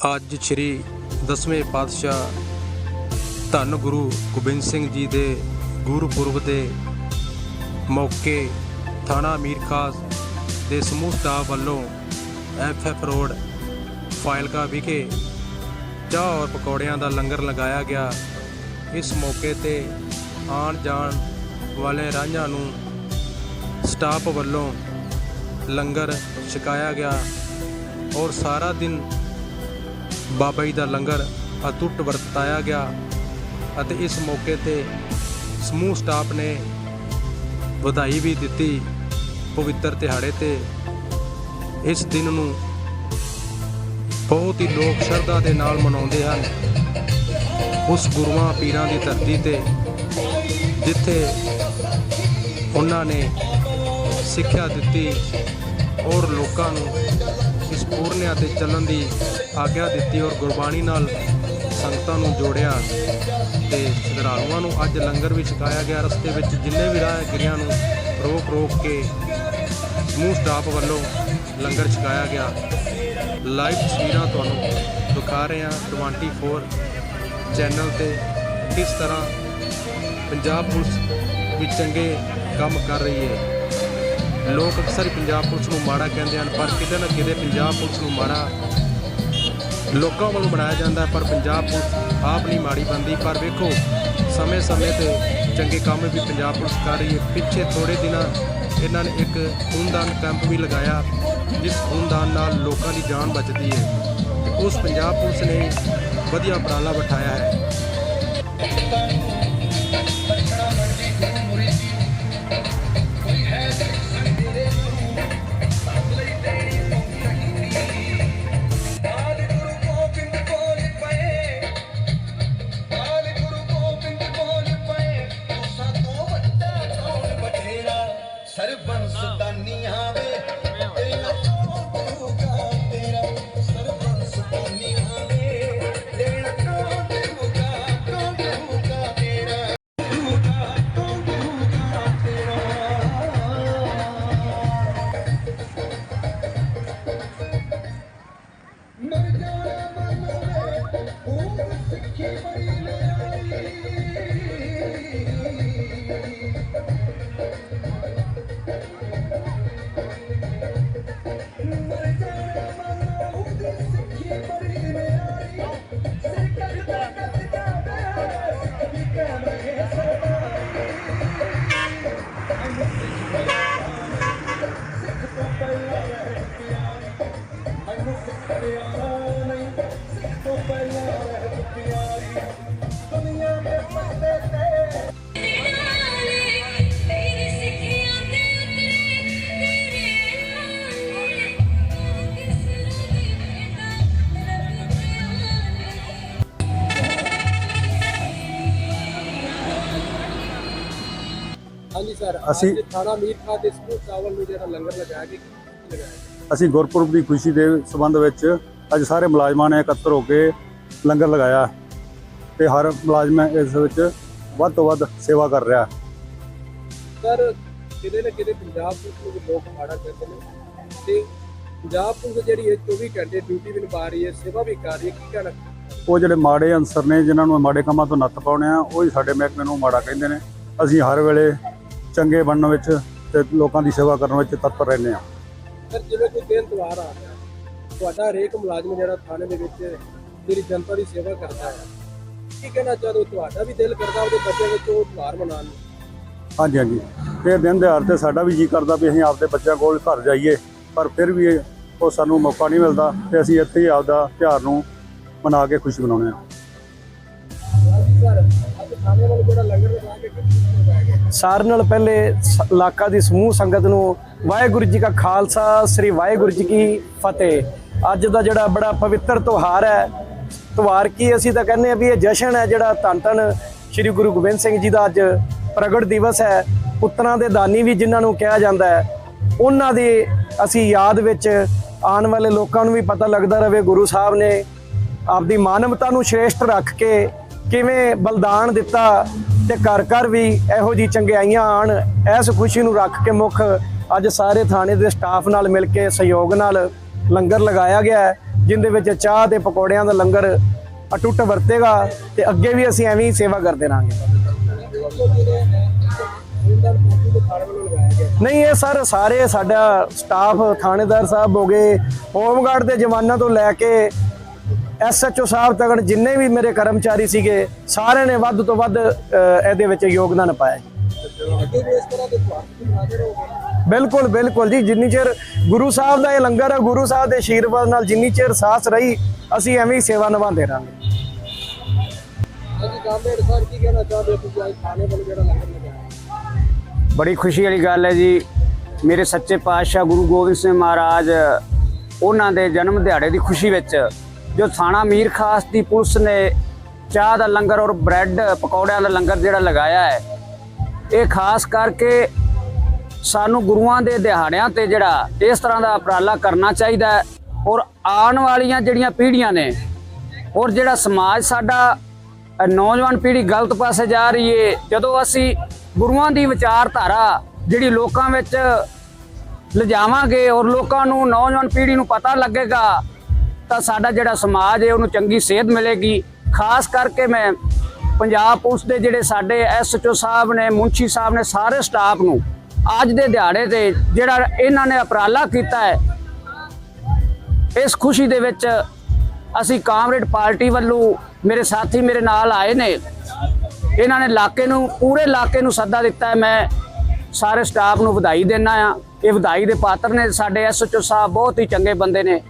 ਅੱਜ ਸ੍ਰੀ ਦਸਵੇਂ ਪਾਤਸ਼ਾਹ ਧੰਨ ਗੁਰੂ ਗੋਬਿੰਦ ਸਿੰਘ ਜੀ ਦੇ ਗੁਰਪੁਰਬ ਦੇ ਮੌਕੇ ਥਾਣਾ ਅਮੀਰ ਖਾਸ ਦੇ ਸਮੂਹ ਸਟਾਫ ਵੱਲੋਂ ਐਫਐਫ ਰੋਡ ਫਾਇਲਕਾ ਵਿਖੇ ਚਾਹ ਔਰ ਪਕੌੜਿਆਂ ਦਾ ਲੰਗਰ ਲਗਾਇਆ ਗਿਆ। ਇਸ ਮੌਕੇ ਤੇ ਆਉਣ ਜਾਣ ਵਾਲੇ ਰਾਂਝਾਂ ਨੂੰ ਸਟਾਫ ਵੱਲੋਂ ਲੰਗਰ ਛਕਾਇਆ ਗਿਆ ਔਰ ਸਾਰਾ ਦਿਨ ਬਾਬਾ ਜੀ ਦਾ ਲੰਗਰ ਅਤੁੱਟ ਵਰਤਾਇਆ ਗਿਆ ਅਤੇ ਇਸ ਮੌਕੇ ਤੇ ਸਮੂਹ ਸਟਾਫ ਨੇ ਵਧਾਈ ਵੀ ਦਿੱਤੀ ਪਵਿੱਤਰ ਦਿਹਾੜੇ ਤੇ। ਇਸ ਦਿਨ ਨੂੰ ਬਹੁਤ ਹੀ ਲੋਕ ਸ਼ਰਧਾ ਦੇ ਨਾਲ ਮਨਾਉਂਦੇ ਹਨ। ਉਸ ਗੁਰੂਆਂ ਪੀਰਾਂ ਦੀ ਧਰਤੀ ਤੇ ਜਿੱਥੇ ਉਹਨਾਂ ਨੇ ਸਿੱਖਿਆ ਦਿੱਤੀ ਔਰ ਲੋਕਾਂ ਨੂੰ ਇਸ ਪੂਰਨਿਆਂ ਤੇ ਚੱਲਣ ਦੀ ਆਗਿਆ ਦਿੱਤੀ ਔਰ ਗੁਰਬਾਣੀ ਨਾਲ ਸੰਗਤਾਂ ਨੂੰ ਜੋੜਿਆ ਤੇ ਸ਼ਰਧਾਲੂਆਂ ਨੂੰ ਅੱਜ ਲੰਗਰ ਵੀ ਛਕਾਇਆ ਗਿਆ। ਰਸਤੇ ਵਿੱਚ ਜਿੰਨੇ ਵੀ ਰਾਹਗੀਰਾਂ ਨੂੰ ਰੋਕ ਰੋਕ ਕੇ ਸਮੂਹ ਸਟਾਫ ਵੱਲੋਂ ਲੰਗਰ ਛਕਾਇਆ ਗਿਆ। ਲਾਈਵ ਤਸਵੀਰਾਂ ਤੁਹਾਨੂੰ ਦਿਖਾ ਰਹੇ ਹਾਂ। 24 ਚੈਨਲ ਤੇ ਕਿਸ ਤਰ੍ਹਾਂ ਪੰਜਾਬ ਪੁਲਿਸ ਵੀ ਚੰਗੇ ਕੰਮ ਕਰ ਰਹੀ ਹੈ। ਲੋਕ ਅਕਸਰ ਹੀ ਪੰਜਾਬ ਪੁਲਿਸ ਨੂੰ ਮਾੜਾ ਕਹਿੰਦੇ ਹਨ, ਪਰ ਕਿਤੇ ਨਾ ਕਿਤੇ ਪੰਜਾਬ ਪੁਲਿਸ ਨੂੰ ਮਾੜਾ ਲੋਕਾਂ ਵੱਲੋਂ ਬਣਾਇਆ ਜਾਂਦਾ ਪਰ ਪੰਜਾਬ ਪੁਲਿਸ ਆਪ ਨਹੀਂ ਮਾੜੀ ਬੰਦੀ ਪਰ ਵੇਖੋ, ਸਮੇਂ-ਸਮੇਂ ਤੇ ਚੰਗੇ ਕੰਮ ਵੀ ਪੰਜਾਬ ਪੁਲਿਸ ਕਰ ਰਹੀ ਹੈ। ਪਿੱਛੇ ਥੋੜੇ ਦਿਨਾਂ ਇਹਨਾਂ ਨੇ ਇੱਕ ਖੂਨਦਾਨ ਕੈਂਪ ਵੀ ਲਗਾਇਆ, ਜਿਸ ਖੂਨਦਾਨ ਨਾਲ ਲੋਕਾਂ ਦੀ ਜਾਨ ਬਚਦੀ ਹੈ। ਉਸ ਪੰਜਾਬ ਪੁਲਿਸ ਨੇ ਵਧੀਆ ਉਪਰਾਲਾ ਬਿਠਾਇਆ ਹੈ। ਉਹ ਹਾਂਜੀ ਸਰ ਅਸੀਂ- ਥਾਣਾ ਮੀਰ ਦੇ ਸਮੂਹ ਚਾਵਲ ਨੂੰ ਜਿਹੜਾ ਲੰਗਰ ਲਗਾਇਆ ਗਿਆ ਲਗਾਇਆ? ਅਸੀਂ ਗੁਰਪੁਰਬ ਦੀ ਖੁਸ਼ੀ ਦੇ ਸਬੰਧ ਵਿੱਚ ਅੱਜ ਸਾਰੇ ਮੁਲਾਜ਼ਮਾਂ ਨੇ ਇਕੱਤਰ ਹੋ ਕੇ ਲੰਗਰ ਲਗਾਇਆ ਤੇ ਹਰ ਮੁਲਾਜ਼ਮ ਇਸ ਵਿੱਚ ਵੱਧ ਤੋਂ ਵੱਧ ਸੇਵਾ ਕਰ ਰਿਹਾ। ਸਰ ਕਿਤੇ ਨਾ ਕਿਤੇ ਪੰਜਾਬ ਪੁਲਿਸ ਨੂੰ ਲੋਕ ਮਾੜਾ ਕਹਿੰਦੇ ਨੇ ਤੇ ਪੰਜਾਬ ਪੁਲਿਸ ਜਿਹੜੀ ਹੈ 24 ਘੰਟੇ ਡਿਊਟੀ ਵੀ ਨਿਭਾ ਰਹੀ ਹੈ ਸੇਵਾ ਵੀ ਕਰ ਰਹੀ ਹੈ ਕੀ ਕਹਿਣਾ? ਉਹ ਜਿਹੜੇ ਮਾੜੇ ਅਨਸਰ ਨੇ ਜਿਨ੍ਹਾਂ ਨੂੰ ਮਾੜੇ ਕੰਮਾਂ ਤੋਂ ਨੱਥ ਪਾਉਣੇ ਆ ਉਹ ਹੀ ਸਾਡੇ ਮਹਿਕਮੇ ਨੂੰ ਮਾੜਾ ਕਹਿੰਦੇ ਨੇ। ਅਸੀਂ ਹਰ ਵੇਲੇ ਚੰਗੇ ਬਣਨ ਵਿੱਚ ਤੇ ਲੋਕਾਂ ਦੀ ਸੇਵਾ ਕਰਨ ਵਿੱਚ ਤਤਪਰ ਰਹਿੰਦੇ ਹਾਂ। ਸਰ ਜਿਵੇਂ ਕੋਈ ਦਿਨ ਤਿਉਹਾਰ ਆ ਰਿਹਾ ਤੁਹਾਡਾ ਹਰੇਕ ਮੁਲਾਜ਼ਮ ਜਿਹੜਾ ਥਾਣੇ ਦੇ ਵਿੱਚ ਜਿਹੜੀ ਜਨਤਾ ਦੀ ਸੇਵਾ ਕਰਦਾ ਹੈ ਕੀ ਕਹਿਣਾ ਚਾਹਦੇ ਹੋ ਤੁਹਾਡਾ ਵੀ ਦਿਲ ਕਰਦਾ ਉਹਦੇ ਬੱਚੇ ਵਿੱਚ ਉਹ ਤਿਉਹਾਰ ਮਨਾਉਣ ਨੂੰ? ਹਾਂਜੀ ਹਾਂਜੀ। ਇਹ ਦਿਨ ਦਿਹਾੜ ਤੇ ਸਾਡਾ ਵੀ ਜੀ ਕਰਦਾ ਵੀ ਅਸੀਂ ਆਪਦੇ ਬੱਚਿਆਂ ਕੋਲ ਘਰ ਜਾਈਏ ਪਰ ਫਿਰ ਵੀ ਉਹ ਸਾਨੂੰ ਮੌਕਾ ਨਹੀਂ ਮਿਲਦਾ ਤੇ ਅਸੀਂ ਇੱਥੇ ਹੀ ਆਪਦਾ ਤਿਉਹਾਰ ਨੂੰ ਮਨਾ ਕੇ ਖੁਸ਼ੀ ਮਨਾਉਂਦੇ ਹਾਂ। ਅੱਜ ਥਾਣੇ ਵੱਲ ਜਿਹੜਾ ਲੰਗਰ ਲਗਾ ਕੇ ਸਾਰਿਆਂ ਨਾਲ ਪਹਿਲੇ ਸ- ਇਲਾਕਾ ਦੀ ਸਮੂਹ ਸੰਗਤ ਨੂੰ ਵਾਹਿਗੁਰੂ ਜੀ ਕਾ ਖਾਲਸਾ, ਸ੍ਰੀ ਵਾਹਿਗੁਰੂ ਜੀ ਕੀ ਫਤਿਹ। ਅੱਜ ਦਾ ਜਿਹੜਾ ਬੜਾ ਪਵਿੱਤਰ ਤਿਉਹਾਰ ਹੈ, ਤਿਉਹਾਰ ਕੀ ਅਸੀਂ ਤਾਂ ਕਹਿੰਦੇ ਆ ਵੀ ਇਹ ਜਸ਼ਨ ਹੈ ਜਿਹੜਾ ਧੰਨ ਧੰਨ ਸ੍ਰੀ ਗੁਰੂ ਗੋਬਿੰਦ ਸਿੰਘ ਜੀ ਦਾ ਅੱਜ ਪ੍ਰਗਟ ਦਿਵਸ ਹੈ। ਪੁੱਤਰਾਂ ਦੇ ਦਾਨੀ ਵੀ ਜਿਨ੍ਹਾਂ ਨੂੰ ਕਿਹਾ ਜਾਂਦਾ ਹੈ, ਉਹਨਾਂ ਦੀ ਅਸੀਂ ਯਾਦ ਵਿੱਚ ਆਉਣ ਵਾਲੇ ਲੋਕਾਂ ਨੂੰ ਵੀ ਪਤਾ ਲੱਗਦਾ ਰਹੇ, ਗੁਰੂ ਸਾਹਿਬ ਨੇ ਆਪਦੀ ਮਾਨਵਤਾ ਨੂੰ ਸ਼੍ਰੇਸ਼ਟ ਰੱਖ ਕੇ ਕਿਵੇਂ ਬਲਿਦਾਨ ਦਿੱਤਾ ਤੇ ਘਰ ਘਰ ਵੀ ਇਹੋ ਜੀ ਚੰਗਿਆਈਆਂ ਆਣ, ਇਸ ਖੁਸ਼ੀ ਨੂੰ ਰੱਖ ਕੇ ਮੁੱਖ ਅੱਜ ਸਾਰੇ ਥਾਣੇ ਦੇ ਸਟਾਫ ਨਾਲ ਮਿਲ ਕੇ ਸਹਿਯੋਗ ਨਾਲ ਲੰਗਰ ਲਗਾਇਆ ਗਿਆ ਹੈ, ਜਿੰਦੇ ਵਿੱਚ ਚਾਹ ਤੇ ਪਕੌੜਿਆਂ ਦਾ ਲੰਗਰ ਅਟੁੱਟ ਵਰਤੇਗਾ ਤੇ ਅੱਗੇ ਵੀ ਅਸੀਂ ਐਵੇਂ ਹੀ ਸੇਵਾ ਕਰਦੇ ਰਹਾਂਗੇ। ਨਹੀਂ, ਇਹ ਸਰ ਸਾਰੇ ਸਾਡਾ ਸਟਾਫ ਥਾਣੇਦਾਰ ਸਾਹਿਬ ਹੋ ਗਏ, ਹੋਮਗਾਰਡ ਦੇ ਜਵਾਨਾਂ ਤੋਂ ਲੈ ਕੇ ਐਸਐਚਓ ਸਾਹਿਬ ਤੱਕ ਜਿੰਨੇ ਵੀ ਮੇਰੇ ਕਰਮਚਾਰੀ ਸੀਗੇ, ਸਾਰਿਆਂ ਨੇ ਵੱਧ ਤੋਂ ਵੱਧ ਇਹਦੇ ਵਿੱਚ ਯੋਗਦਾਨ ਪਾਇਆ ਬਿਲਕੁਲ ਬਿਲਕੁਲ ਜੀ, ਜਿੰਨੀ ਚਿਰ ਗੁਰੂ ਸਾਹਿਬ ਦਾ ਇਹ ਲੰਗਰ ਹੈ ਗੁਰੂ ਸਾਹਿਬ ਦੇ ਆਸ਼ੀਰਵਾਦ ਨਾਲ ਜਿੰਨੀ ਚਿਰ ਸਾਥ ਰਹੀ, ਅਸੀਂ ਐਵੇਂ ਹੀ ਸੇਵਾ ਨਿਭਾਉਂਦੇ ਰਹਾਂਗੇ। ਬੜੀ ਖੁਸ਼ੀ ਵਾਲੀ ਗੱਲ ਹੈ ਜੀ। ਮੇਰੇ ਸੱਚੇ ਪਾਤਸ਼ਾਹ ਗੁਰੂ ਗੋਬਿੰਦ ਸਿੰਘ ਮਹਾਰਾਜ, ਉਹਨਾਂ ਦੇ ਜਨਮ ਦਿਹਾੜੇ ਦੀ ਖੁਸ਼ੀ ਵਿੱਚ ਜੋ ਥਾਣਾ ਮੀਰ ਖਾਸ ਦੀ ਪੁਲਿਸ ਨੇ ਚਾਹ ਦਾ ਲੰਗਰ ਔਰ ਬ੍ਰੈਡ ਪਕੌੜਿਆਂ ਦਾ ਲੰਗਰ ਜਿਹੜਾ ਲਗਾਇਆ ਹੈ, ਇਹ ਖਾਸ ਕਰਕੇ ਸਾਨੂੰ ਗੁਰੂਆਂ ਦੇ ਦਿਹਾੜਿਆਂ ਤੇ ਜਿਹੜਾ ਇਸ ਤਰ੍ਹਾਂ ਦਾ ਉਪਰਾਲਾ ਕਰਨਾ ਚਾਹੀਦਾ ਹੈ ਔਰ ਆਉਣ ਵਾਲੀਆਂ ਜਿਹੜੀਆਂ ਪੀੜ੍ਹੀਆਂ ਨੇ ਔਰ ਜਿਹੜਾ ਸਮਾਜ ਸਾਡਾ ਨੌਜਵਾਨ ਪੀੜ੍ਹੀ ਗਲਤ ਪਾਸੇ ਜਾ ਰਹੀ ਏ, ਜਦੋਂ ਅਸੀਂ ਗੁਰੂਆਂ ਦੀ ਵਿਚਾਰਧਾਰਾ ਜਿਹੜੀ ਲੋਕਾਂ ਵਿੱਚ ਲਿਜਾਵਾਂਗੇ ਔਰ ਲੋਕਾਂ ਨੂੰ, ਨੌਜਵਾਨ ਪੀੜ੍ਹੀ ਨੂੰ ਪਤਾ ਲੱਗੇਗਾ ਤਾਂ ਸਾਡਾ ਜਿਹੜਾ ਸਮਾਜ ਹੈ, ਉਹਨੂੰ ਚੰਗੀ ਸਿਹਤ ਮਿਲੇਗੀ। ਖਾਸ ਕਰਕੇ ਮੈਂ ਪੰਜਾਬ ਪੁਲਿਸ ਦੇ ਜਿਹੜੇ ਸਾਡੇ ਐਸਐਚਓ ਸਾਹਿਬ ਨੇ ਮੁੰਸ਼ੀ ਸਾਹਿਬ ਨੇ, ਸਾਰੇ ਸਟਾਫ ਨੂੰ ਅੱਜ ਦੇ ਦਿਹਾੜੇ ਤੇ ਜਿਹੜਾ ਇਹਨਾਂ ਨੇ ਉਪਰਾਲਾ ਕੀਤਾ ਹੈ, ਇਸ ਖੁਸ਼ੀ ਦੇ ਵਿੱਚ ਅਸੀਂ ਕਾਮਰੇਡ ਪਾਰਟੀ ਵੱਲੋਂ ਮੇਰੇ ਸਾਥੀ ਮੇਰੇ ਨਾਲ ਆਏ ਨੇ। ਇਹਨਾਂ ਨੇ ਇਲਾਕੇ ਨੂੰ, ਪੂਰੇ ਇਲਾਕੇ ਨੂੰ ਸੱਦਾ ਦਿੱਤਾ ਹੈ। ਮੈਂ ਸਾਰੇ ਸਟਾਫ ਨੂੰ ਵਧਾਈ ਦੇਣਾ ਆ ਇਹ ਵਧਾਈ ਦੇ ਪਾਤਰ ਨੇ ਸਾਡੇ ਐਸਐਚਓ ਸਾਹਿਬ, ਬਹੁਤ ਹੀ ਚੰਗੇ ਬੰਦੇ ਨੇ।